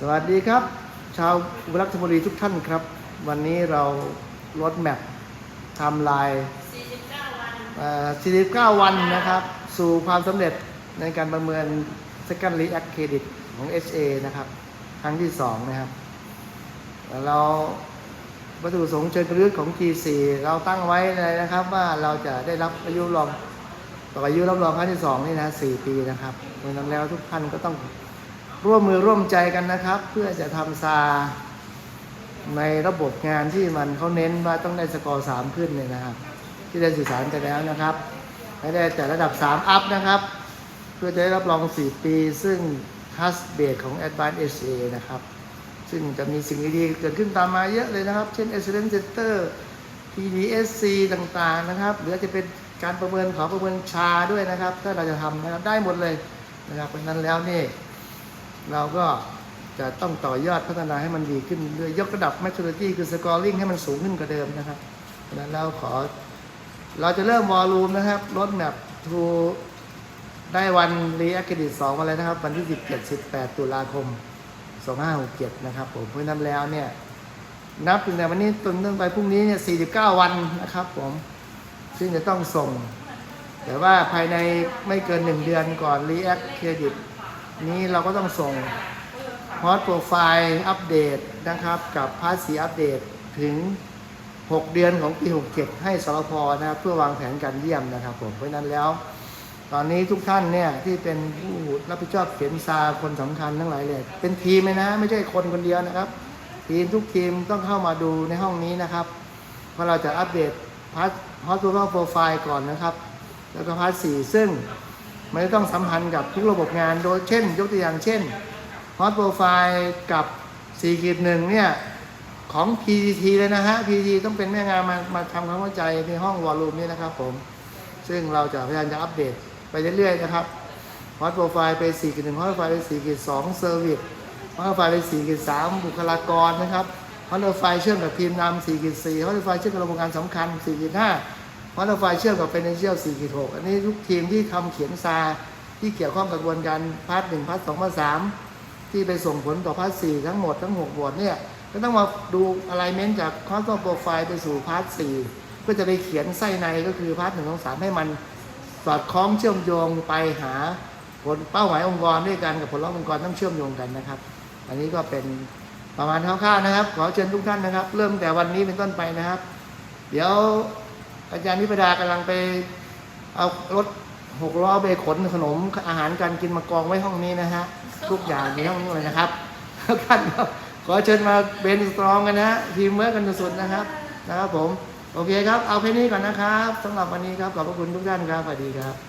สวัสดีครับ ชาวอุบลรัชบุรีทุกท่านครับ วันนี้เราลดแมปไทำลาย49 วันเอ่อ49 วันนะครับ สู่ความสำเร็จในการประเมิน Second React Credit ของ HA นะครับ ครั้งที่ 2 นะครับแล้วเราวัตถุประสงค์เชิญกระลึกของ G4 เราตั้งไว้เลยนะครับว่าเราจะได้รับอายุรองต่ออายุรับรองครั้งที่ 2 นี่นะ4ปีนะครับเพราะฉะนั้นแล้วทุกท่านก็ต้อง ร่วมมือร่วมใจกันนะครับ เพื่อจะทำซา ในระบบงานที่มันเขาเน้นว่าต้องได้สกอร์สามขึ้นเนี่ยนะครับ ที่ได้สื่อสารกันแล้วนะครับให้ได้แต่ระดับ 3 อัพนะครับ เพื่อจะได้รับรอง 4 ปี ซึ่งคัสเบสของ Advanced HA นะครับ ซึ่งจะมีสิ่งดีๆเกิดขึ้นตามมาเยอะเลยนะครับ เช่น Excellence Center PDSC ต่างๆนะครับ หรืออาจจะเป็นการประเมินขอประเมินชาด้วยนะครับ ถ้าเราจะทำนะครับได้หมดเลยนะครับเพราะนั้นแล้วนี่ เราก็จะต้องต่อยอดพัฒนาให้มันดีขึ้นเรื่อยยกระดับ maturity คือ scoring ให้มันสูงขึ้นกว่าเดิมนะครับเพราะฉะนั้นเราขอเราจะเริ่มวอลลุ่มนะครับลดแมปทูได้วันรีแอคเครดิต2วันเลยนะครับ วันที่ 17 18 ตุลาคม 2567 นะครับผมเพราะนั้นแล้วเนี่ย นับตั้งแต่วันนี้จนต้นไปพรุ่งนี้เนี่ย 49 วันนะครับผม ซึ่งจะต้องส่ง แต่ว่าภายในไม่เกิน 1 เดือนก่อน React Credit นี้เราก็ต้องส่งพอร์ตโปรไฟล์อัปเดตนะครับกับภาษีอัปเดตถึง 6 เดือนของปี 67 ให้สรพนะครับเพื่อวางแผนการเยี่ยมนะครับผมเพราะนั้นแล้ว ตอนนี้ทุกท่านเนี่ยที่เป็นผู้รับผิดชอบเขียนซาคนสำคัญทั้งหลายเลยเป็นทีมเลยนะ ไม่ใช่คนคนเดียวนะครับ ทีมทุกทีมต้องเข้ามาดูในห้องนี้นะครับเพราะเราจะอัปเดตพาร์ทฮอตโปรไฟล์ก่อนนะครับ แล้วก็พาร์ทสี่ซึ่ง มันจะต้องสัมพันธ์กับทุกระบบงานโดยเช่น ยกตัวอย่างเช่น Hot Profile กับ4ขีดหนึ่งเนี่ยของ PTT เลยนะฮะ PTT ต้องเป็นแม่งานมามาทำความเข้าใจในห้องวอลลุ่มนี้นะครับผม ซึ่งเราจะพยายามจะอัปเดตไปเรื่อยๆนะครับ Hot Profile ไป4ขีดหนึ่ง Hot Profile ไป4ขีดสอง Service Hot Profile ไป4ขีดสามบุคลากรนะครับ Hot Profile เชื่อมกับทีมนำ4ขีด4 Hot Profile เชื่อมกับระบบงานสำคัญ4ขีด 5 Hot Profile เชื่อมกับ Financial 4ขีด6อันนี้ทุกทีมที่ทำเขียนซา ที่เกี่ยวข้องกับกระบวนการพาร์ทหนึ่งพาร์ทสองพาร์ทสามที่ไปส่งผลต่อพาร์ทสี่ทั้งหมดทั้งหกบทเนี่ยก็ต้องมาดูอะไรเมนจากคอสโปรไฟล์ไปสู่พาร์ทสี่เพื่อจะไปเขียนไส้ในก็คือพาร์ทหนึ่งของสามให้มันสอดคล้องเชื่อมโยงไปหาผลเป้าหมายองค์กรด้วยกันกับผลลัพธ์องค์กรต้องเชื่อมโยงกันนะครับ อันนี้ก็เป็นประมาณคร่าวๆนะครับ ขอเชิญทุกท่านนะครับ เริ่มแต่วันนี้เป็นต้นไปนะครับ เดี๋ยว อาจารย์นิพดากำลังไปเอารถหกล้อไปขนขนมอาหารการกินมากองไว้ห้องนี้นะฮะ ทุกอย่างในห้องนี้เลยนะครับแล้วกันครับขอเชิญมาเบนสตรองกันนะฮะทีมเมื่อกันสุดๆนะครับ นะครับผม โอเคครับ เอาแค่นี้ก่อนนะครับสำหรับวันนี้ครับ ขอบพระคุณทุกท่านครับสวัสดีครับ